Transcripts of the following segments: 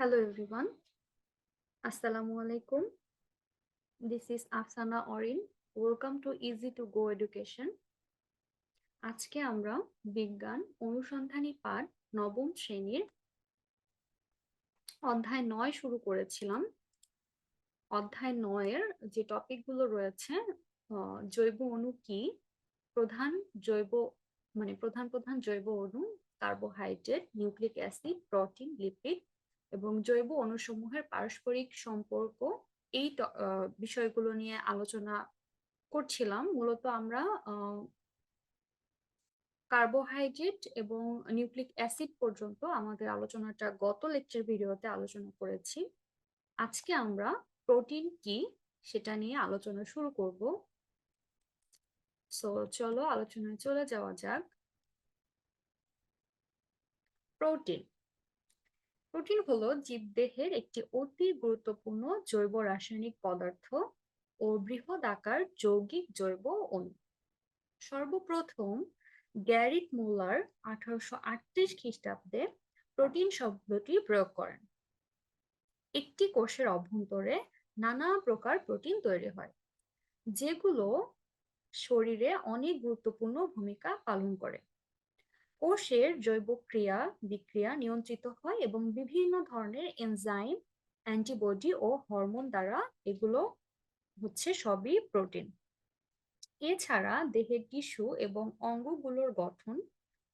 Hello, everyone. Assalamu alaikum. This is Afsana Orin. Welcome to Easy to Go Education. আজকে আমরা বিজ্ঞান অনুসন্ধানী পাঠ নবম শ্রেণির অধ্যায় নয় শুরু করেছিলাম অধ্যায় নয়ের যে টপিকগুলো রয়েছে জৈব অণু কি প্রধান জৈব মানে প্রধান প্রধান জৈব অণু, carbohydrate, nucleic acid, protein, lipid এবং জৈব অণুসমূহের পারস্পরিক সম্পর্ক এই বিষয়গুলো নিয়ে আলোচনা করছিলাম। মূলত আমরা কার্বোহাইড্রেট এবং নিউক্লিক অ্যাসিড পর্যন্ত আমাদের আলোচনাটা গত লেকচার ভিডিওতে আলোচনা করেছি। আজকে আমরা প্রোটিন কি সেটা নিয়ে আলোচনা শুরু করব। সো, চলো আলোচনায় চলে যাওয়া যাক। প্রোটিন প্রোটিন হলো জীবদেহের একটি অতি গুরুত্বপূর্ণ জৈব রাসায়নিক পদার্থ ও বৃহৎ আকার যৌগিক জৈব অণু। সর্বপ্রথম গ্যারিট মুলার আঠারোশো আটত্রিশ খ্রিস্টাব্দে প্রোটিন শব্দটি প্রয়োগ করেন। একটি কোষের অভ্যন্তরে নানা প্রকার প্রোটিন তৈরি হয়, যেগুলো শরীরে অনেক গুরুত্বপূর্ণ ভূমিকা পালন করে। কোষের জৈব ক্রিয়া, বিক্রিয়া নিয়ন্ত্রিত হয় এবং বিভিন্ন ধরনের এনজাইম অ্যান্টিবডি ও হরমোন দ্বারা এগুলো হচ্ছে সবই প্রোটিন এছাড়া দেহের টিস্যু এবং অঙ্গগুলোর গঠন,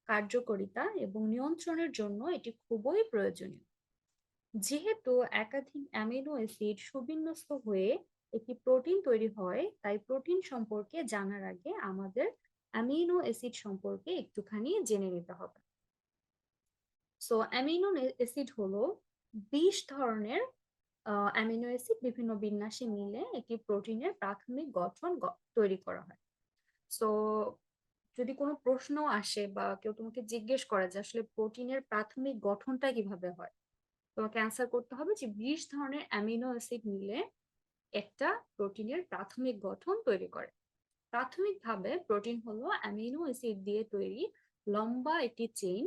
কার্যকারিতা এবং নিয়ন্ত্রণের জন্য এটি খুবই প্রয়োজনীয়। যেহেতু একাধিক অ্যামিনো অ্যাসিড সুবিন্যস্ত হয়ে একটি প্রোটিন তৈরি হয়, তাই প্রোটিন সম্পর্কে জানার আগে আমাদের অ্যামিনো অ্যাসিড সম্পর্কে একটুখানি জেনে নিতে হবে। সো অ্যামিনো অ্যাসিড হলো বিশ ধরনের অ্যামিনো অ্যাসিড বিভিন্ন বিন্যাসে মিলে একটি প্রোটিনের প্রাথমিক গঠন তৈরি করা হয়। সো যদি কোনো প্রশ্ন আসে বা কেউ তোমাকে জিজ্ঞেস করে যে আসলে প্রোটিনের প্রাথমিক গঠনটা কীভাবে হয়, তোমাকে অ্যান্সার করতে হবে যে বিশ ধরনের অ্যামিনো অ্যাসিড মিলে একটা প্রোটিনের প্রাথমিক গঠন তৈরি করে। প্রাথমিকভাবে প্রোটিন হলো অ্যামিনো অ্যাসিড দিয়ে তৈরি লম্বা একটি চেইন।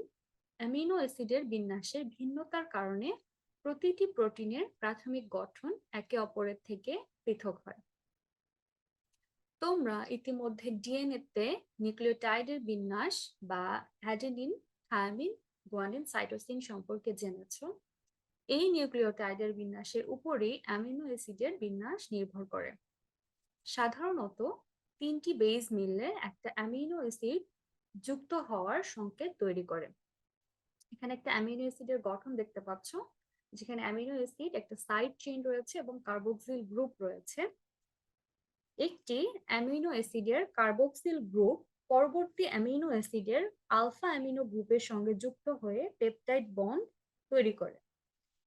অ্যামিনো অ্যাসিডের বিন্যাসের ভিন্নতার কারণে প্রতিটি প্রোটিনের প্রাথমিক গঠন একে অপরের থেকে পৃথক হয়। তোমরা ইতিমধ্যে ডিএনএ তে নিউক্লিওটাইডের বিন্যাস বা অ্যাডেনিন, থায়ামিন, গুয়ানিন, সাইটোসিন সম্পর্কে জেনেছো। এই নিউক্লিওটাইডের বিন্যাসের উপরেই অ্যামিনো অ্যাসিডের বিন্যাস নির্ভর করে। সাধারণত তিনটি বেজ মিললে একটা অ্যামিনো অ্যাসিড যুক্ত হওয়ার সংকেত তৈরি করে। এখানে একটা অ্যামিনো অ্যাসিডের গঠন দেখতে পাচ্ছ, যেখানে অ্যামিনো অ্যাসিড একটা সাইড চেইন রয়েছে এবং কার্বক্সিল গ্রুপ রয়েছে। একটি অ্যামিনো অ্যাসিডের কার্বক্সিল গ্রুপ পরবর্তী অ্যামিনো অ্যাসিডের আলফা অ্যামিনো গ্রুপের সঙ্গে যুক্ত হয়ে পেপটাইড বন্ড তৈরি করে।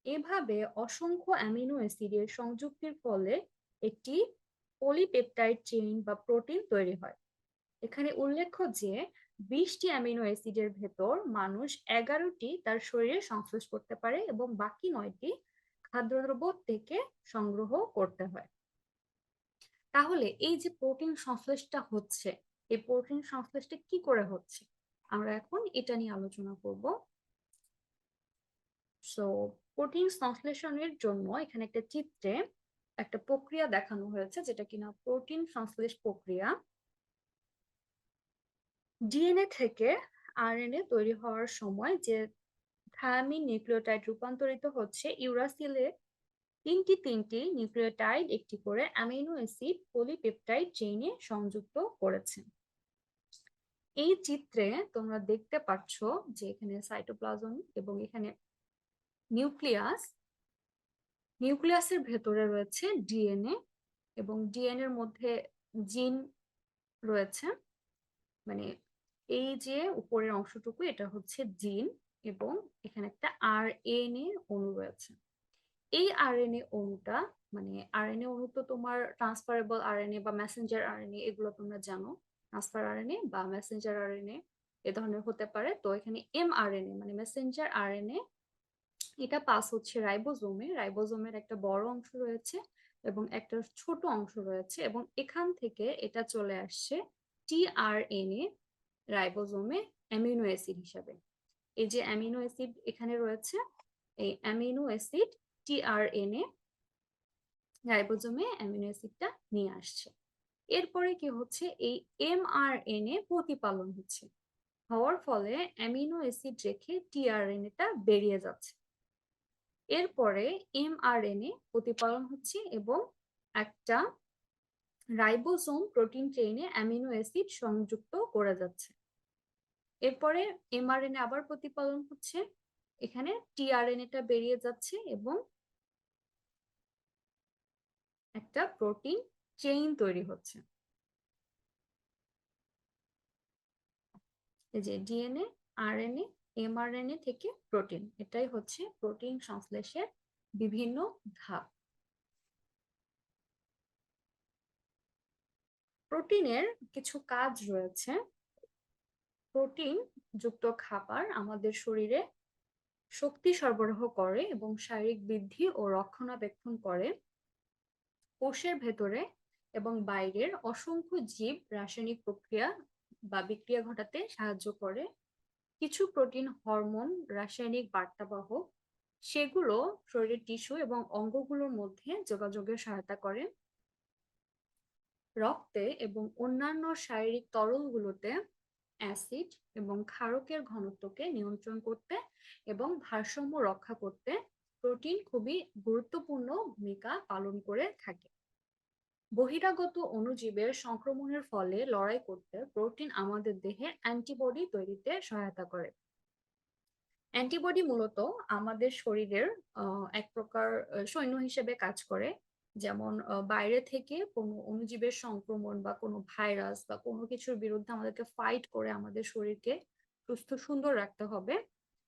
এভাবে অসংখ্য অ্যামিনো অ্যাসিডের সংযুক্তির ফলে একটি পলিপেপটাইড চেইন বা প্রোটিন তৈরি হয়। এখানে উল্লেখ্য যে, বিশটি অ্যামিনো অ্যাসিডের ভেতর মানুষ এগারোটি তার শরীরে সংশ্লেষ করতে পারে এবং বাকি নয়টি খাদ্যদ্রব্য থেকে সংগ্রহ করতে হয়। তাহলে এই যে প্রোটিন সংশ্লেষটা হচ্ছে, এই প্রোটিন সংশ্লেষটা কি করে হচ্ছে? আমরা এখন এটা নিয়ে আলোচনা করব। সো প্রোটিন সংশ্লেষণের জন্য এখানে একটা চিত্রে একটা প্রক্রিয়া দেখানো হয়েছে, যেটা কিনা প্রোটিন সংশ্লেষ প্রক্রিয়া। ডিএনএ থেকে আরএনএ তৈরি হওয়ার সময় যে থায়ামিন নিউক্লিওটাইড রূপান্তরিত হচ্ছে, ইউরাসিলে তিনটি তিনটি নিউক্লিওটাইড একটি করে অ্যামিনো অ্যাসিড পলিপেপটাইড চেইনে সংযুক্ত করেছে। এই চিত্রে তোমরা দেখতে পাচ্ছ যে এখানে সাইটোপ্লাজম এবং এখানে নিউক্লিয়াস নিউক্লিয়াসের ভেতরে রয়েছে ডিএনএ এবং ডিএনএ এর মধ্যে জিন রয়েছে। মানে এই যে উপরের অংশটুকু, এটা হচ্ছে জিন এবং এখানে একটা আরএনএ অণু রয়েছে। এই আরএনএ অণুটা মানে আর আরএনএ অণু তো তোমার ট্রান্সফারেবল আরএনএ বা মেসেঞ্জার আরএনএ, এগুলো তোমরা জানো। ট্রান্সফার আরএনএ বা মেসেঞ্জার আরএনএ এ ধরনের হতে পারে। তো এখানে এমআরএনএ মানে মেসেঞ্জার আরএনএ এটা পাস হচ্ছে রাইবোজোমে। রাইবোজোমের একটা বড় অংশ রয়েছে এবং একটা ছোট অংশ রয়েছে এবং এখান থেকে এটা চলে আসছে টিআরএনএ রাইবোজোমে অ্যামিনো অ্যাসিড হিসাবে। এই যে অ্যামিনো অ্যাসিড এখানে রয়েছে, এই অ্যামিনো অ্যাসিড টিআরএনএ রাইবোজোমে অ্যামিনো অ্যাসিডটা নিয়ে আসছে। এরপরে কি হচ্ছে? এই এমআরএনএ প্রতিপালন হচ্ছে। হওয়ার ফলে অ্যামিনো অ্যাসিড রেখে টিআরএনএটা বেরিয়ে যাচ্ছে। এরপরে এমআরএনএ প্রতিপালন হচ্ছে এবং একটা রাইবোসোম প্রোটিন চেইনে অ্যামিনো অ্যাসিড সংযুক্ত করে যাচ্ছে। এরপরে এমআরএনএ আবার প্রতিপালন হচ্ছে, এখানে টিআরএনএটা বেরিয়ে যাচ্ছে এবং একটা প্রোটিন চেইন তৈরি হচ্ছে। এই যে ডিএনএ আরএনএ এমআরএনএ থেকে প্রোটিন এটাই হচ্ছে প্রোটিন সংশ্লেষের বিভিন্ন ধাপ। প্রোটিনের কিছু কাজ রয়েছে। প্রোটিন যুক্ত খাবার আমাদের শরীরে শক্তি সরবরাহ করে এবং শারীরিক বৃদ্ধি ও রক্ষণাবেক্ষণ করে। কোষের ভেতরে এবং বাইরের অসংখ্য জীব রাসায়নিক প্রক্রিয়া বা বিক্রিয়া ঘটাতে সাহায্য করে। কিছু প্রোটিন, হরমোন, রাসায়নিক বার্তাবাহক সেগুলো শরীরের টিস্যু এবং অঙ্গগুলোর মধ্যে যোগাযোগের সহায়তা করে। রক্তে এবং অন্যান্য শারীরিক তরলগুলোতে অ্যাসিড এবং ক্ষারকের ঘনত্বকে নিয়ন্ত্রণ করতে এবং ভারসাম্য রক্ষা করতে প্রোটিন খুবই গুরুত্বপূর্ণ ভূমিকা পালন করে থাকে। বহিরাগত অণুজীবের সংক্রমণের ফলে লড়াই করতে প্রোটিন আমাদের দেহে অ্যান্টিবডি তৈরিতে সহায়তা করে। অ্যান্টিবডি মূলত আমাদের শরীরের এক প্রকার সৈন্য হিসেবে কাজ করে। যেমন বাইরে থেকে কোনো অণুজীবের সংক্রমণ বা কোনো ভাইরাস বা কোনো কিছুর বিরুদ্ধে আমাদেরকে ফাইট করে আমাদের শরীরকে সুস্থ সুন্দর রাখতে হবে।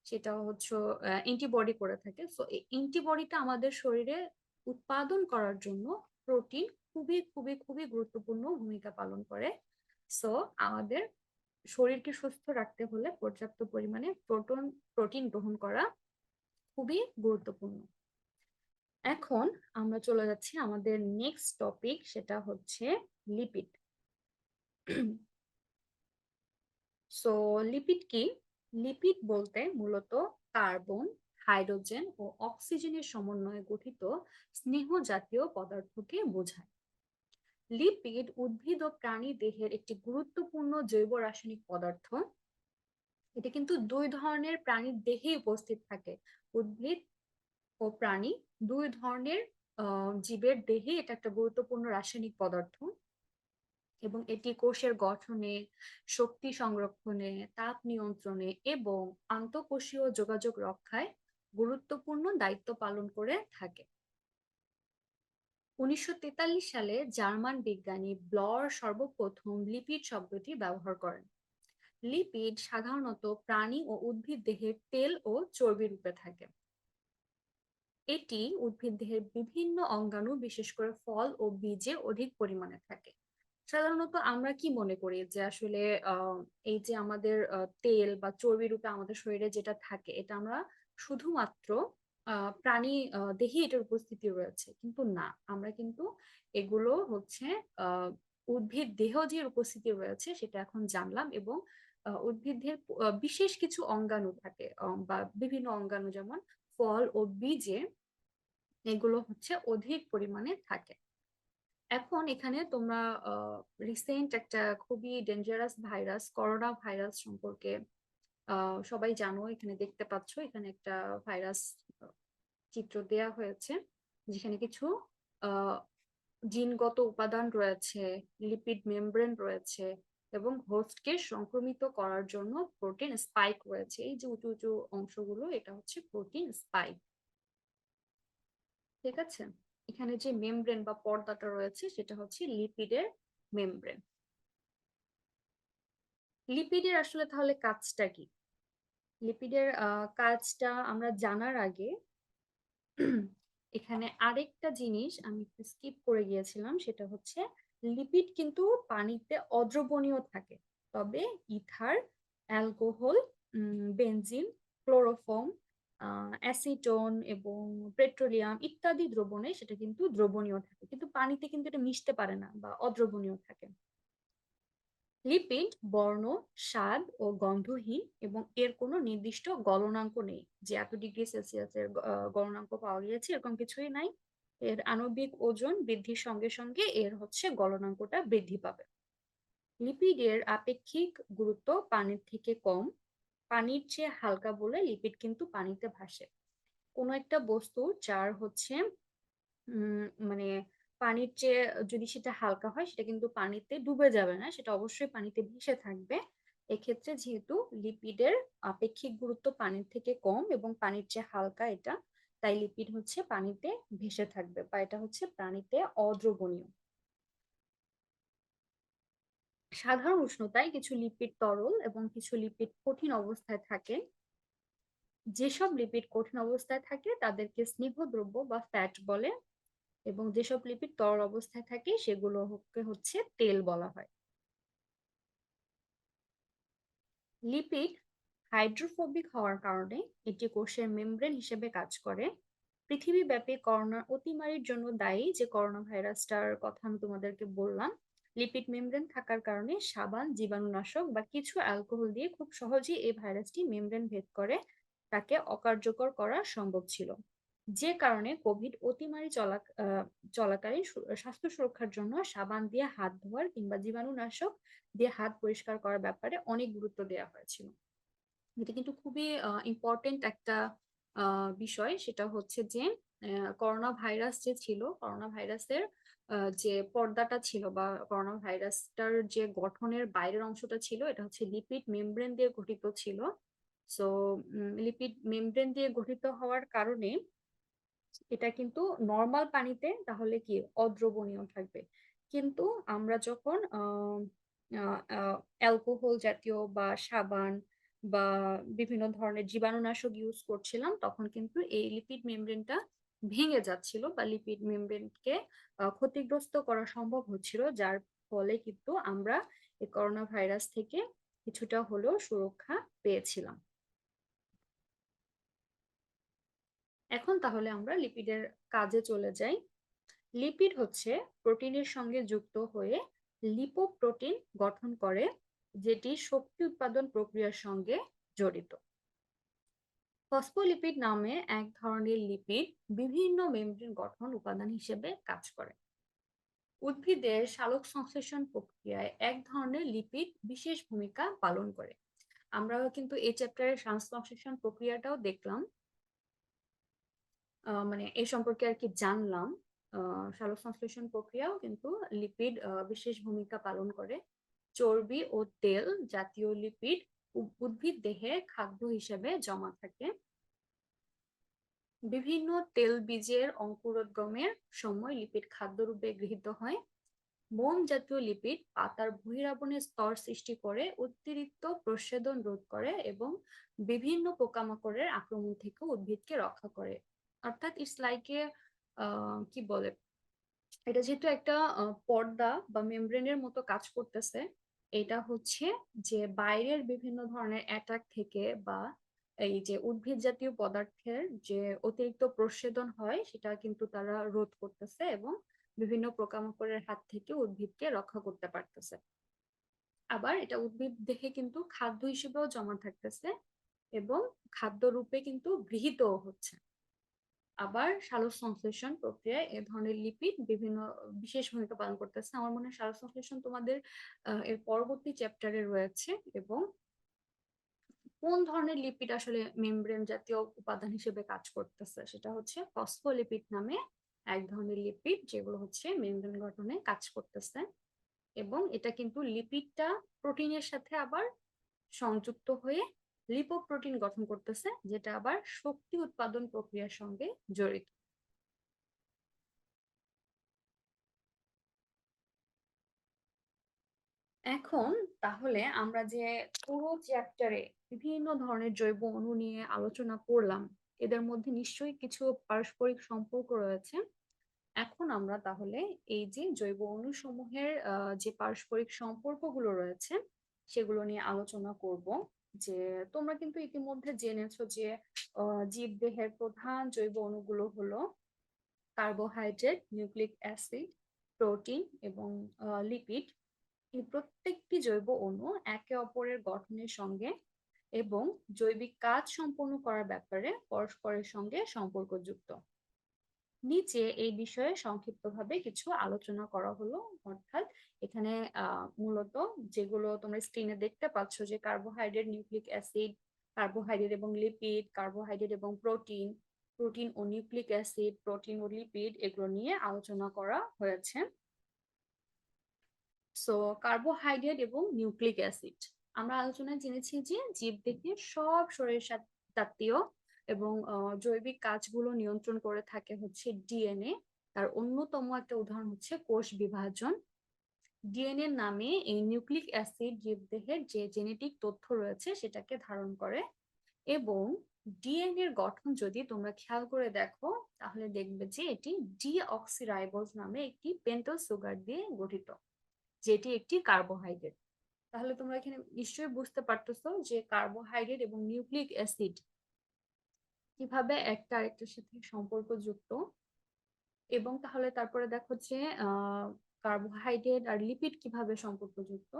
সেটা হচ্ছে অ্যান্টিবডি করে থাকে। সো, এই অ্যান্টিবডিটা আমাদের শরীরে উৎপাদন করার জন্য প্রোটিন খুবই খুবই খুবই গুরুত্বপূর্ণ ভূমিকা পালন করে। সো আমাদের শরীরকে সুস্থ রাখতে হলে পর্যাপ্ত পরিমাণে প্রোটন প্রোটিন গ্রহণ করা খুবই গুরুত্বপূর্ণ। এখন আমরা চলে যাচ্ছি আমাদের নেক্সট টপিক সেটা হচ্ছে লিপিড সো লিপিড কি? লিপিড বলতে মূলত কার্বন হাইড্রোজেন ও অক্সিজেনের সমন্বয়ে গঠিত স্নেহ জাতীয় পদার্থকে বোঝায়। লিপিড উদ্ভিদ ও প্রাণী দেহের একটি গুরুত্বপূর্ণ জৈব রাসায়নিক পদার্থ। এটি কিন্তু দুই ধরনের প্রাণীর দেহে উপস্থিত থাকে। উদ্ভিদ ও প্রাণী দুই ধরনের জীবের দেহে এটা একটা গুরুত্বপূর্ণ রাসায়নিক পদার্থ। এবং এটি কোষের গঠনে, শক্তি সংরক্ষণে, তাপ নিয়ন্ত্রণে এবং আন্তঃকোষীয় যোগাযোগ রক্ষায় গুরুত্বপূর্ণ দায়িত্ব পালন করে থাকে। উনিশশো তেতাল্লিশ সালে জার্মান বিজ্ঞানী ব্লর সর্বপ্রথম লিপিড শব্দটি ব্যবহার করেন। লিপিড সাধারণত প্রাণী ও উদ্ভিদ দেহের তেল ও চর্বি রূপে থাকে। এটি উদ্ভিদ দেহের বিভিন্ন অঙ্গাণু, বিশেষ করে ফল ও বীজে অধিক পরিমাণে থাকে। সাধারণত আমরা কি মনে করি যে আসলে এই যে আমাদের তেল বা চর্বি রূপে আমাদের শরীরে যেটা থাকে, এটা আমরা শুধুমাত্র প্রাণী দেহে এটার উপস্থিতি রয়েছে। কিন্তু না, আমরা কিন্তু এগুলো হচ্ছে উদ্ভিদ দেহ যে উপস্থিতি রয়েছে সেটা এখন জানলাম এবং উদ্ভিদের বিশেষ কিছু অঙ্গাণু থাকে বা বিভিন্ন অঙ্গাণু যেমন ফল ও বীজে এগুলো হচ্ছে অধিক পরিমাণে থাকে। এখন এখানে তোমরা রিসেন্ট একটা খুবই ডেঞ্জারাস ভাইরাস করোনা ভাইরাস সম্পর্কে সবাই জানো, এখানে দেখতে পাচ্ছ, এখানে একটা ভাইরাস চিত্র দেয়া হয়েছে, যেখানে কিছু জিনগত উপাদান রয়েছে, লিপিড মেমব্রেন রয়েছে এবং হোস্টকে সংক্রমিত করার জন্য প্রোটিন স্পাইক রয়েছে। এই যে উঁচু উঁচু অংশগুলো, এটা হচ্ছে প্রোটিন স্পাইক। ঠিক আছে? এখানে যে মেমব্রেন বা পর্দাটা রয়েছে, সেটা হচ্ছে লিপিডের মেমব্রেন। লিপিডের আসলে তাহলে কাজটা কি? লিপিডের কাজটা আমরা জানার আগে এখানে আরেকটা জিনিস আমি স্কিপ করে গিয়েছিলাম, সেটা হচ্ছে লিপিড কিন্তু পানিতে অদ্রবণীয় থাকে। তবে ether, alcohol benzene, chloroform acetone এবং পেট্রোলিয়াম ইত্যাদি দ্রবণে সেটা কিন্তু দ্রবণীয় থাকে। কিন্তু পানিতে কিন্তু এটা মিশতে পারে না বা অদ্রবণীয় থাকে। লিপিড, বর্ণ, স্বাদ ও গন্ধহীন এবং এর কোনো নির্দিষ্ট গলনাঙ্ক নেই। যে এত ডিগ্রি সেলসিয়াসের গলনাঙ্ক পাওয়া গিয়েছে এরকম কিছুই নাই। এর আণবিক ওজন বৃদ্ধির সঙ্গে সঙ্গে এর হচ্ছে গলনাঙ্কটা বৃদ্ধি পাবে। লিপিডের আপেক্ষিক গুরুত্ব পানির থেকে কম। পানির চেয়ে হালকা বলে লিপিড কিন্তু পানিতে ভাসে। কোনো একটা বস্তু যার হচ্ছে মানে পানির চেয়ে যদি সেটা হালকা হয়, সেটা কিন্তু পানিতে ডুবে যাবে না, সেটা অবশ্যই পানিতে ভেসে থাকবে। এক্ষেত্রে যেহেতু লিপিডের আপেক্ষিক গুরুত্ব পানির থেকে কম এবং পানির চেয়ে হালকা এটা, তাই লিপিড হচ্ছে পানিতে ভেসে থাকবে বা এটা হচ্ছে পানিতে অদ্রবণীয়। সাধারণ উষ্ণতায় কিছু লিপিড তরল এবং কিছু লিপিড কঠিন অবস্থায় থাকে। যেসব লিপিড কঠিন অবস্থায় থাকে, তাদেরকে স্নিগ্ধদ্রব্য বা ফ্যাট বলে। এবং যেসব লিপিড তরল অবস্থায় থাকে, সেগুলোকে হচ্ছে তেল বলা হয়। লিপিড হাইড্রোফোবিক হওয়ার কারণে এটি কোষের মেমব্রেন হিসেবে কাজ করে। পৃথিবীব্যাপী করোনার অতিমারির জন্য দায়ী যে করোনা ভাইরাসটার কথা আমি তোমাদেরকে বললাম, লিপিড মেমব্রেন থাকার কারণে সাবান, জীবাণুনাশক বা কিছু অ্যালকোহল দিয়ে খুব সহজেই এই ভাইরাসটি মেমব্রেন ভেদ করে তাকে অকার্যকর করা সম্ভব ছিল। যে কারণে কোভিড অতিমারি চলা চলাকালীন স্বাস্থ্য সুরক্ষার জন্য সাবান দিয়ে হাত ধোয়ার কিংবা জীবাণুনাশক দিয়ে হাত পরিষ্কার করার ব্যাপারে অনেক গুরুত্ব দেওয়া হয়েছিল। এটা কিন্তু খুবই ইম্পর্টেন্ট একটা বিষয়। সেটা হচ্ছে যে করোনা ভাইরাস যে ছিল, করোনা ভাইরাসের যে পর্দাটা ছিল বা করোনা ভাইরাসটার যে গঠনের বাইরের অংশটা ছিল, এটা হচ্ছে লিপিড মেমব্রেন দিয়ে গঠিত ছিল। সো লিপিড মেমব্রেন দিয়ে গঠিত হওয়ার কারণে এটা কিন্তু নর্মাল পানিতে তাহলে কি অদ্রবণীয় থাকবে। কিন্তু আমরা যখন অ্যালকোহল জাতীয় বা সাবান বা বিভিন্ন ধরনের জীবাণুনাশক ইউজ করছিলাম, তখন কিন্তু এই লিপিড মেমব্রেনটা ভেঙে যাচ্ছিল বা লিপিড মেমব্রেনকে ক্ষতিগ্রস্ত করা সম্ভব হচ্ছিল, যার ফলে কিন্তু আমরা এই করোনা ভাইরাস থেকে কিছুটা হলেও সুরক্ষা পেয়েছিলাম। এখন তাহলে আমরা লিপিডের কাজে চলে যাই। লিপিড হচ্ছে প্রোটিনের সঙ্গে যুক্ত হয়ে লিপোপ্রোটিন গঠন করে, যেটি শক্তি উৎপাদন প্রক্রিয়ার সঙ্গে জড়িত। ফসফোলিপিড নামে এক ধরনের লিপিড বিভিন্ন মেমব্রেন গঠন উপাদান হিসেবে কাজ করে। উদ্ভিদের সালোক সংশ্লেষণ প্রক্রিয়ায় এক ধরনের লিপিড বিশেষ ভূমিকা পালন করে। আমরা কিন্তু এই চ্যাপ্টারের সংশ্লেষণ প্রক্রিয়াটাও দেখলাম। মানে এই সম্পর্কে আর কি জানলাম। সালোক সংশ্লেষণ প্রক্রিয়াও কিন্তু লিপিড বিশেষ ভূমিকা পালন করে। চর্বি ও তেল জাতীয় লিপিড উদ্ভিদ দেহে খাদ্য হিসেবে জমা থাকে। বিভিন্ন তেল বীজের অঙ্কুরোদ্গমের সময় লিপিড খাদ্যরূপে গৃহীত হয়। মোম জাতীয় লিপিড পাতার বহিরাবনের স্তর সৃষ্টি করে, অতিরিক্ত প্রসেদন রোধ করে এবং বিভিন্ন পোকামাকড়ের আক্রমণ থেকে উদ্ভিদকে রক্ষা করে। অর্থাৎ ইটস লাইক এ কি বলে? এটা যেহেতু একটা পর্দা বা মেমব্রেনের মতো কাজ করতেছে, এটা হচ্ছে যে বাইরের বিভিন্ন ধরনের অ্যাটাক থেকে বা এই যে উদ্ভিদ জাতীয় পদার্থের যে অতিরিক্ত প্রসেদন হয়, সেটা কিন্তু তারা রোধ করতেছে এবং বিভিন্ন পোকামাকড়ের হাত থেকে উদ্ভিদকে রক্ষা করতে পারতেছে। আবার এটা উদ্ভিদ দেখে কিন্তু খাদ্য হিসেবেও জমা থাকতেছে এবং খাদ্য রূপে কিন্তু গৃহীতও হচ্ছে। আবার সংশ্লেষণ প্রক্রিয়ায় এ ধরনের লিপিড বিভিন্ন, বিশেষ ভূমিকা পালন করতেছে। আমার মনে হয় সংশ্লেষণ তোমাদের এর পরবর্তী চ্যাপ্টারে রয়েছে এবং কোন ধরনের লিপিড আসলে মেমব্রেন জাতীয় উপাদান হিসেবে কাজ করতেছে? সেটা হচ্ছে ফসফোলিপিড নামে এক ধরনের লিপিড যেগুলো হচ্ছে মেমব্রেন গঠনে কাজ করতেছে এবং এটা কিন্তু লিপিডটা প্রোটিনের সাথে আবার সংযুক্ত হয়ে লিপোপ্রোটিন গঠন করতেছে, যেটা আবার শক্তি উৎপাদন প্রক্রিয়ার সঙ্গে জড়িত। এখন তাহলে আমরা যে পুরো চ্যাপ্টারে বিভিন্ন ধরনের জৈব অণু নিয়ে আলোচনা করলাম, এদের মধ্যে নিশ্চয়ই কিছু পারস্পরিক সম্পর্ক রয়েছে। এখন আমরা তাহলে এই যে জৈব অণু সমূহের যে পারস্পরিক সম্পর্কগুলো রয়েছে, সেগুলো নিয়ে আলোচনা করব। যে তোমরা কিন্তু ইতিমধ্যে জেনেছো যে জীব দেহের প্রধান জৈব অণুগুলো হলো কার্বোহাইড্রেট নিউক্লিক অ্যাসিড প্রোটিন এবং লিপিড এই প্রত্যেকটি জৈব অণু একে অপরের গঠনের সঙ্গে এবং জৈবিক কাজ সম্পন্ন করার ব্যাপারে পরস্পরের সঙ্গে সম্পর্কযুক্ত। নিচে এই বিষয়ে সংক্ষিপ্তভাবে কিছু আলোচনা করা হলো, অর্থাৎ এখানে মূলত যেগুলো তোমরা স্ক্রিনে দেখতে পাচ্ছ যে কার্বোহাইড্রেট নিউক্লিক অ্যাসিড কার্বোহাইড্রেট এবং লিপিড কার্বোহাইড্রেট এবং প্রোটিন প্রোটিন ও নিউক্লিক অ্যাসিড প্রোটিন ও লিপিড এগুলো নিয়ে আলোচনা করা হয়েছে। সো কার্বোহাইড্রেট এবং নিউক্লিক অ্যাসিড আমরা আলোচনায় জেনেছি যে জীবদেহের সব শরীর জাতীয় এবং জৈবিক কাজগুলো নিয়ন্ত্রণ করে থাকে হচ্ছে ডিএনএ তার অন্যতম একটা উদাহরণ হচ্ছে কোষ বিভাজন। ডিএনএ নামে এই নিউক্লিক অ্যাসিড জীবদেহের যে জেনেটিক তথ্য রয়েছে সেটাকে ধারণ করে এবং ডিএনএ এর গঠন যদি তোমরা খেয়াল করে দেখো, তাহলে দেখবে যে এটি ডিঅক্সিরাইবোজ নামে একটি পেন্টাল সুগার দিয়ে গঠিত, যেটি একটি কার্বোহাইড্রেট। তাহলে তোমরা এখানে নিশ্চয়ই বুঝতে পারতেছো যে কার্বোহাইড্রেট এবং নিউক্লিক অ্যাসিড কীভাবে একটা আরেকটার সাথে সম্পর্কযুক্ত। এবং তাহলে তারপরে দেখো যে কার্বোহাইড্রেট আর লিপিড কীভাবে সম্পর্কযুক্ত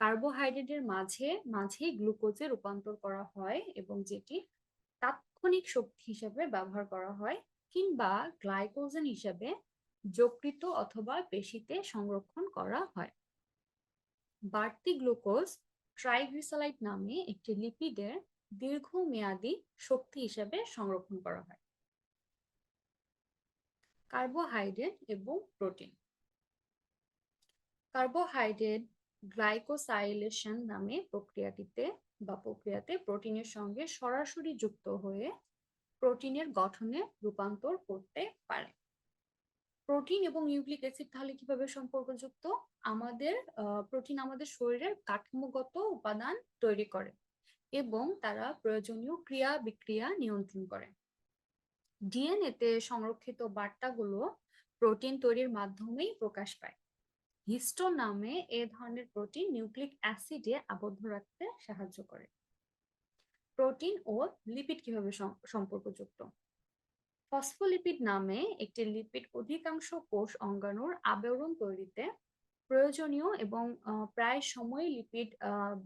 কার্বোহাইড্রেটের মাঝে মাঝে গ্লুকোজে রূপান্তর করা হয় এবং যেটি তাৎক্ষণিক শক্তি হিসাবে ব্যবহার করা হয় কিংবা গ্লাইকোজেন হিসাবে যকৃত অথবা পেশিতে সংরক্ষণ করা হয়। বাড়তি গ্লুকোজ ট্রাইগ্লিসারাইড নামে একটি লিপিডের দীর্ঘমেয়াদী শক্তি হিসাবে সংরক্ষণ করা হয়। কার্বোহাইড্রেট এবং প্রোটিন কার্বোহাইড্রেট গ্লাইকোসাইলেশন নামে প্রক্রিয়াটিতে বা প্রক্রিয়াতে প্রোটিনের সঙ্গে সরাসরি যুক্ত হয়ে প্রোটিনের গঠনে রূপান্তর করতে পারে। প্রোটিন এবং নিউক্লিক অ্যাসিড তাহলে কীভাবে সম্পর্কযুক্ত? আমাদের প্রোটিন আমাদের শরীরের কাঠামোগত উপাদান তৈরি করে এবং তারা প্রয়োজনীয় ক্রিয়া বিক্রিয়া নিয়ন্ত্রণ করে। ডিএনএতে সংরক্ষিত বার্তাগুলো প্রোটিন তৈরির মাধ্যমেই প্রকাশ পায়। হিস্টোন নামে এ ধরনের প্রোটিন নিউক্লিক অ্যাসিডে আবদ্ধ রাখতে সাহায্য করে। প্রোটিন ও লিপিড কীভাবে সম্পর্কযুক্ত? ফসফোলিপিড নামে একটি লিপিড অধিকাংশ কোষ অঙ্গাণুর আবরণ তৈরিতে প্রয়োজনীয় এবং প্রায় সময় লিপিড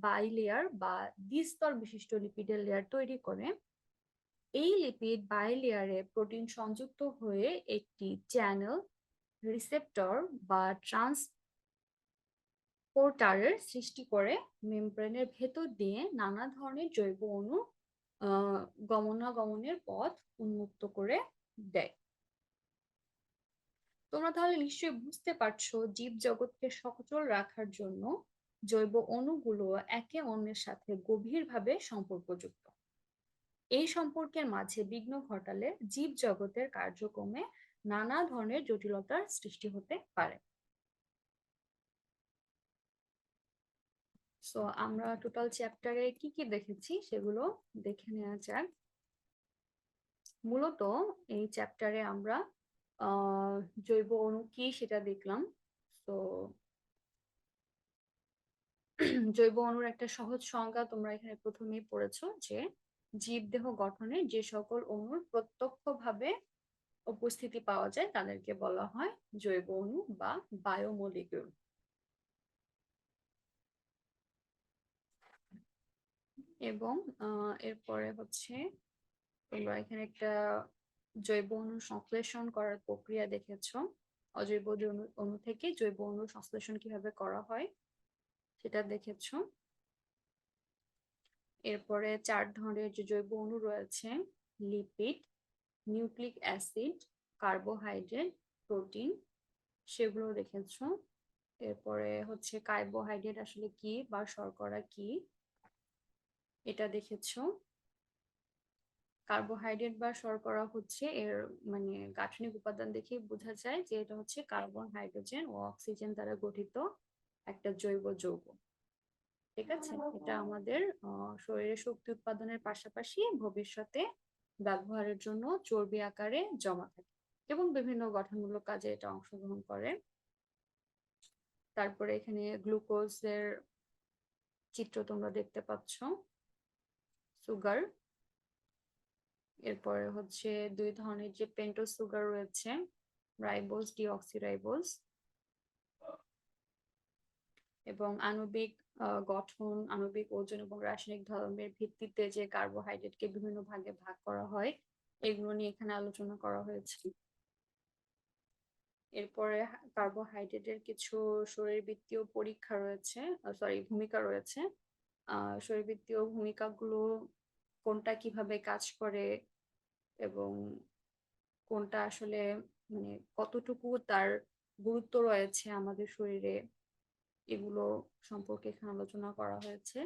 বাই লেয়ার বা দ্বিস্তর বিশিষ্ট লিপিডের লেয়ার তৈরি করে। এই লিপিড বাই লেয়ারে প্রোটিন সংযুক্ত হয়ে একটি চ্যানেল রিসেপ্টর বা ট্রান্সপোর্টারের সৃষ্টি করে মেমব্রেনের ভেতর দিয়ে নানা ধরনের জৈব অণু গমনাগমনের পথ উন্মুক্ত করে দেয়। তোমরা তাহলে নিশ্চয়ই বুঝতে পারছ জীব জগৎকে সচল রাখার জন্য জৈব অণুগুলো একে অন্যের সাথে গভীরভাবে সম্পর্কযুক্ত। এই সম্পর্কের মাঝে বিঘ্ন ঘটালে জীব জগতের কার্যক্রমে নানা ধরনের জটিলতার সৃষ্টি হতে পারে। সো আমরা টোটাল চ্যাপ্টারে কি কি দেখেছি সেগুলো দেখে নেওয়া যাক। মূলত এই চ্যাপ্টারে আমরা জৈব অণু কি সেটা দেখলাম। তো জৈব অণুর একটা সহজ সংজ্ঞা তোমরা এখানে প্রথমেই পড়েছো যে, জীবদেহ গঠনে যে সকল অণুর প্রত্যক্ষভাবে উপস্থিতি পাওয়া যায় তাদেরকে বলা হয় জৈব অণু বা বায়োমলিকিউল। এবং এরপরে হচ্ছে তোমরা এখানে একটা জৈব অণু সংশ্লেষণ করার প্রক্রিয়া দেখেছ? অজৈব অণু থেকে জৈব অণু সংশ্লেষণ কীভাবে করা হয় সেটা দেখেছ? এরপরে চার ধরনের যে জৈব অণু রয়েছে lipid nucleic acid carbohydrate protein সেগুলো দেখেছ। এরপরে হচ্ছে কার্বোহাইড্রেট আসলে কি বা শর্করা কি? এটা দেখেছ? কার্বোহাইড্রেট বা শর্করা হচ্ছে এর মানে গাঠনিক উপাদান দেখে বোঝা যায় যে এটা হচ্ছে কার্বন হাইড্রোজেন ও অক্সিজেন দ্বারা গঠিত একটা জৈব যৌগ। ঠিক আছে? এটা আমাদের শরীরে শক্তি উৎপাদনের পাশাপাশি ভবিষ্যতে ব্যবহারের জন্য চর্বি আকারে জমা থাকে এবং বিভিন্ন গঠনমূলক কাজে এটা অংশগ্রহণ করে। তারপরে এখানে গ্লুকোজের চিত্র তোমরা দেখতে পাচ্ছ। সুগার এরপরে হচ্ছে দুই ধরনের যে পেন্টোজ সুগার রয়েছে রাইবোজ ডিঅক্সিরাইবোজ এবং আণবিক গঠন, আণবিক ওজন এবং রাসায়নিক ধর্মের ভিত্তিতে যে কার্বোহাইড্রেটকে বিভিন্ন ভাগে ভাগ করা হয়, এগুলো নিয়ে এখানে আলোচনা করা হয়েছে। এরপরে কার্বোহাইড্রেটের কিছু শরীরবৃত্তীয় পরীক্ষা রয়েছে সরি ভূমিকা রয়েছে। শরীরবৃত্তীয় ভূমিকাগুলো কোনটা কীভাবে কাজ করে এবং কোনটা আসলে মানে কতটুকু তার গুরুত্ব রয়েছে আমাদের শরীরে, এগুলো সম্পর্কে এখানে আলোচনা করা হয়েছে।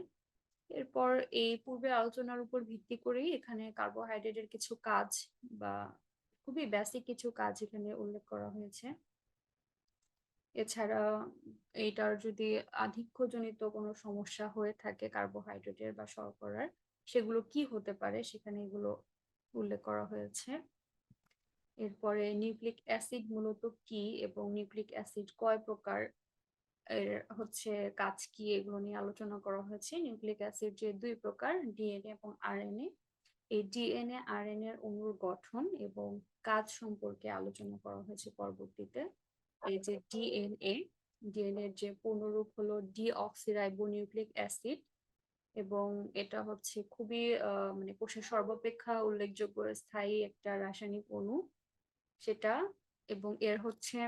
এরপর এই পূর্বে আলোচনার উপর ভিত্তি করেই এখানে কার্বোহাইড্রেটের কিছু কাজ বা খুবই বেসিক কিছু কাজ এখানে উল্লেখ করা হয়েছে। এছাড়া এইটার যদি আধিক্যজনিত কোনো সমস্যা হয়ে থাকে কার্বোহাইড্রেটের বা শর্করার, সেগুলো কি হতে পারে? সেখানে এগুলো উল্লেখ করা হয়েছে। এরপরে নিউক্লিক অ্যাসিড মূলত কি এবং নিউক্লিক অ্যাসিড কয় প্রকার? এর হচ্ছে কাজ কি? এগুলো নিয়ে আলোচনা করা হয়েছে। নিউক্লিক অ্যাসিড যে দুই প্রকার ডিএনএ এবং আরএনএ এই ডিএনএ আরএনএ এর অণুর গঠন এবং কাজ সম্পর্কে আলোচনা করা হয়েছে পরবর্তীতে। এই যে ডিএনএ ডিএনএ এর যে পূর্ণরূপ হলো ডিঅক্সিরাইবোনিউক্লিক অ্যাসিড এবং এটা হচ্ছে খুবই মানে কোষের সর্বাপেক্ষা উল্লেখযোগ্য স্থায়ী একটা রাসায়নিক অণু সেটা এবং এর হচ্ছে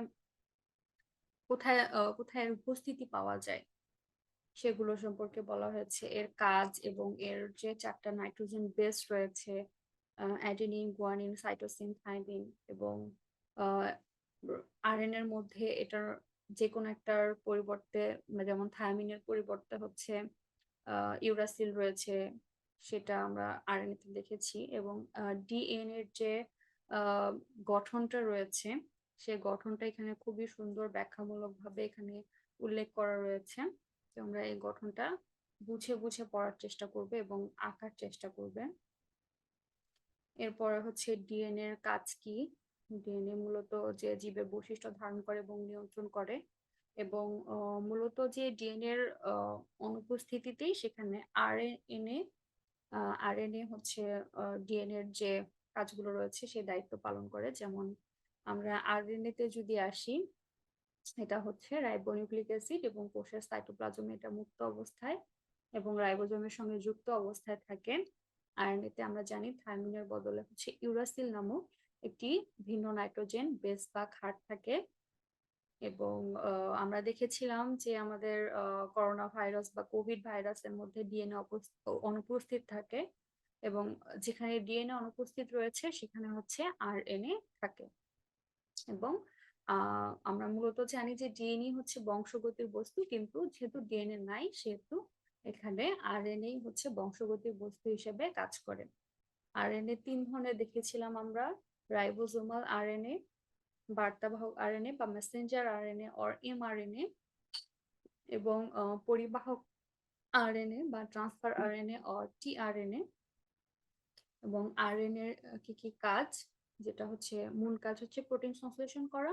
কোথায় কোথায় এর উপস্থিতি পাওয়া যায় সেগুলো সম্পর্কে বলা হয়েছে। এর কাজ এবং এর যে চারটা নাইট্রোজেন বেস রয়েছে অ্যাডেনিন, গুয়ানিন, সাইটোসিন, থাইমিন এবং আরএন এর মধ্যে এটার যে কোনো একটার পরিবর্তে যেমন থায়ামিনের পরিবর্তে হচ্ছে ইউরাসিল রয়েছে, সেটা আমরা আরএনএ তে দেখেছি এবং ডিএনএ এর যে গঠনটা রয়েছে, সে গঠনটা এখানে খুবই সুন্দর ব্যাখ্যামূলক ভাবে এখানে উল্লেখ করা রয়েছে। তোমরা এই গঠনটা বুঝে বুঝে পড়ার চেষ্টা করবে এবং আঁকার চেষ্টা করবে। এরপরে হচ্ছে ডিএনএ এর কাজ কি? ডিএনএ মূলত যে জীবের বৈশিষ্ট্য ধারণ করে এবং নিয়ন্ত্রণ করে এবং মূলত যে ডিএনএ এর অনুপস্থিতিতেই সেখানে আরএনএ আরএনএ হচ্ছে ডিএনএ এর যে কাজগুলো রয়েছে সে দায়িত্ব পালন করে। যেমন আমরা আরএনএ তে যদি আসি, এটা হচ্ছে রাইবোনিউক্লিক অ্যাসিড এবং কোষের সাইটোপ্লাজমে এটা মুক্ত অবস্থায় এবং রাইবোজোমের সঙ্গে যুক্ত অবস্থায় থাকে। আরএনএ তে আমরা জানি থাইমিনের বদলে হচ্ছে ইউরাসিল নামক একটি ভিন্ন নাইট্রোজেন বেস বা খাট থাকে। এবং আমরা দেখেছিলাম যে আমাদের করোনা ভাইরাস বা কোভিড ভাইরাসের মধ্যে ডিএনএ অনুপস্থিত থাকে। এবং যেখানে ডিএনএ অনুপস্থিত রয়েছে, সেখানে হচ্ছে আরএনএ থাকে। এবং আমরা মূলত জানি যে ডিএনএ হচ্ছে বংশগতির বস্তু, কিন্তু যেহেতু ডিএনএ নাই, সেহেতু এখানে আরএনএ হচ্ছে বংশগতির বস্তু হিসেবে কাজ করে। আরএনএ তিন ধরনের দেখেছিলাম আমরা। রাইবোজোমাল আরএনএ, বার্তাবাহক আরএনএ বা মেসেঞ্জার আরএনএ অর এমআরএনএ এবং পরিবাহক আরএনএ বা ট্রান্সফার আরএনএ অর টিআরএনএ এবং আরএনএ কি কি কাজ? যেটা হচ্ছে মূল কাজ হচ্ছে প্রোটিন সংশ্লেষণ করা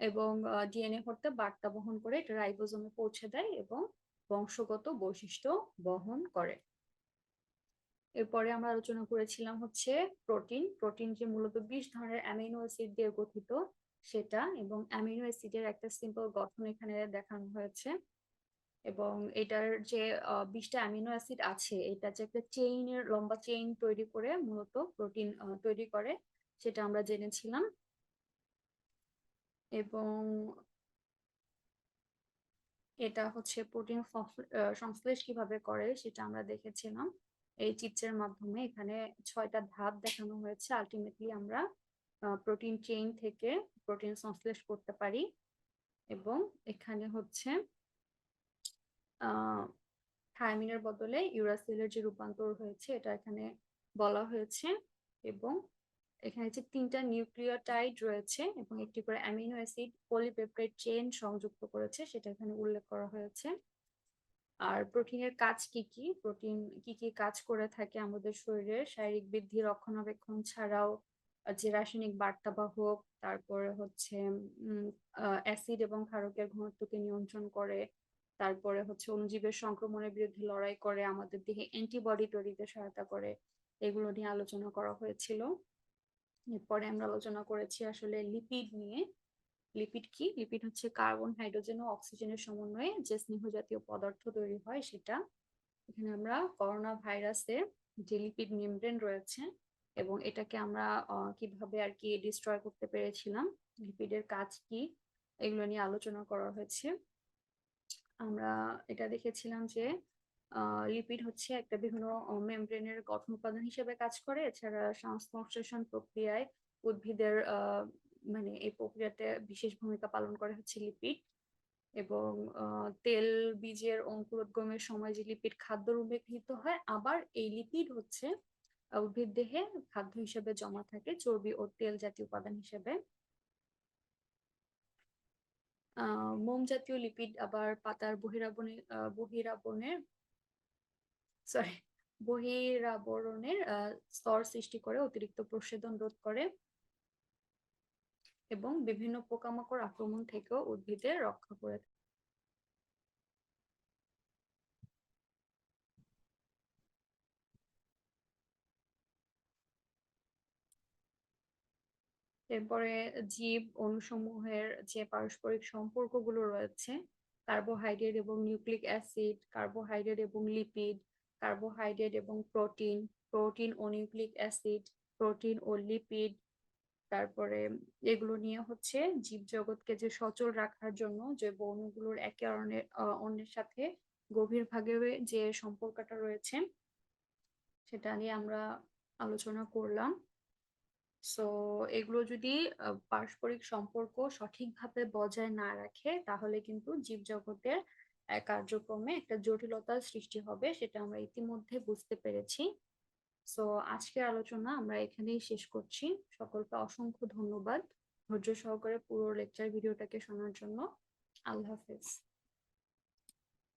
এবং ডিএনএ হতে বার্তা বহন করে এটা রাইবোজোমে পৌঁছে দেয় এবং বংশগত বৈশিষ্ট্য বহন করে। এরপরে আমরা আলোচনা করেছিলাম হচ্ছে প্রোটিন। প্রোটিন যে মূলত বিশ ধরনের অ্যামিনো অ্যাসিড দিয়ে গঠিত সেটা এবং অ্যামিনো অ্যাসিডের একটা সিম্পল গঠন এখানে দেখানো হয়েছে। এবং এটার যে বিশটা অ্যামিনো অ্যাসিড আছে, এটা যে একটা চেইনের লম্বা চেইন তৈরি করে মূলত প্রোটিন তৈরি করে, সেটা আমরা জেনেছিলাম। এবং এটা হচ্ছে প্রোটিন সংশ্লেষ কীভাবে করে সেটা আমরা দেখেছিলাম। এই চিত্রের মাধ্যমে এখানে ছয়টা ধাপ দেখানো হয়েছে। আলটিমেটলি আমরা প্রোটিন চেইন থেকে প্রোটিন সংশ্লেষ করতে পারি এবং এখানে হচ্ছে থায়ামিনের বদলে ইউরাসিলের যে রূপান্তর হয়েছে এটা এখানে বলা হয়েছে এবং এখানে যে তিনটা নিউক্লিওটাইড রয়েছে এবং একটি করে অ্যামিনো অ্যাসিড পলিপেপটাইড চেইন সংযুক্ত করেছে সেটা এখানে উল্লেখ করা হয়েছে। আর প্রোটিনের কাজ কি কি? প্রোটিন কি কি কাজ করে থাকে আমাদের শরীরে? শারীরিক বৃদ্ধি, রক্ষণাবেক্ষণ ছাড়াও যে রাসায়নিক বার্তাবাহক তারপরে হচ্ছে অ্যাসিড এবং ক্ষারকের ঘনত্বকে নিয়ন্ত্রণ করে, তারপরে হচ্ছে অনুজীবের সংক্রমণের বিরুদ্ধে লড়াই করে, আমাদের দেহে অ্যান্টিবডি তৈরিতে সহায়তা করে, এগুলো নিয়ে আলোচনা করা হয়েছিল। এরপরে আমরা আলোচনা করেছি আসলে লিপিড নিয়ে। লিপিড কি? লিপিড হচ্ছে কার্বন হাইড্রোজেন ও অক্সিজেনের সমন্বয়ে যে স্নেহ জাতীয় পদার্থ তৈরি হয় সেটা। এখানে আমরা করোনা ভাইরাসে যে লিপিড মেমব্রেন রয়েছে এবং এটাকে আমরা কীভাবে আর কি ডিস্ট্রয় করতে পেরেছিলাম লিপিডের কাজ কি, এগুলো নিয়ে আলোচনা করা হয়েছে। আমরা এটা দেখেছিলাম যে লিপিড হচ্ছে একটা বিভিন্ন মেমব্রেনের গঠন উপাদান হিসেবে কাজ করে। এছাড়া সংশ্লেষণ প্রক্রিয়ায় উদ্ভিদের মানে এই প্রক্রিয়াতে বিশেষ ভূমিকা পালন করে হচ্ছে লিপিড এবং তেল বীজের অঙ্কুরোদ্গমের সময় যে লিপিড খাদ্য রূপে গৃহীত হয়, আবার এই লিপিড হচ্ছে উদ্ভিদ দেহে খাদ্য হিসেবে জমা থাকে, চর্বি ও তেল জাতীয় উপাদান হিসেবে। মোম জাতীয় লিপিড আবার পাতার বহিরাবনে বহিরাবনের সরি বহিরাবরণের স্তর সৃষ্টি করে, অতিরিক্ত প্রসেদন রোধ করে। এবং বিভিন্ন পোকামাকড় আক্রমণ থেকেও উদ্ভিদের রক্ষা করে এরপরে জীব অনুসমূহের যে পারস্পরিক সম্পর্কগুলো রয়েছে, কার্বোহাইড্রেট এবং নিউক্লিক অ্যাসিড, কার্বোহাইড্রেট এবং লিপিড, কার্বোহাইড্রেট এবং প্রোটিন প্রোটিন ও নিউক্লিক অ্যাসিড, প্রোটিন ও লিপিড তারপরে এগুলো নিয়ে হচ্ছে জীবজগৎকে যে সচল রাখার জন্য জৈব অণুগুলোর একে অন্যের অন্যের সাথে গভীর ভাগে যে সম্পর্কটা রয়েছে, সেটা নিয়ে আমরা আলোচনা করলাম। সো, এগুলো যদি পারস্পরিক সম্পর্ক সঠিকভাবে বজায় না রাখে, তাহলে কিন্তু জীবজগতের কার্যক্রমে একটা জটিলতার সৃষ্টি হবে, সেটা আমরা ইতিমধ্যে বুঝতে পেরেছি। সো আজকের আলোচনা আমরা এখানেই শেষ করছি। সকলকে অসংখ্য ধন্যবাদ। ধৈর্য সহকারে পুরো লেকচার ভিডিওটাকে শোনার জন্য। আল্লাহ হাফেজ।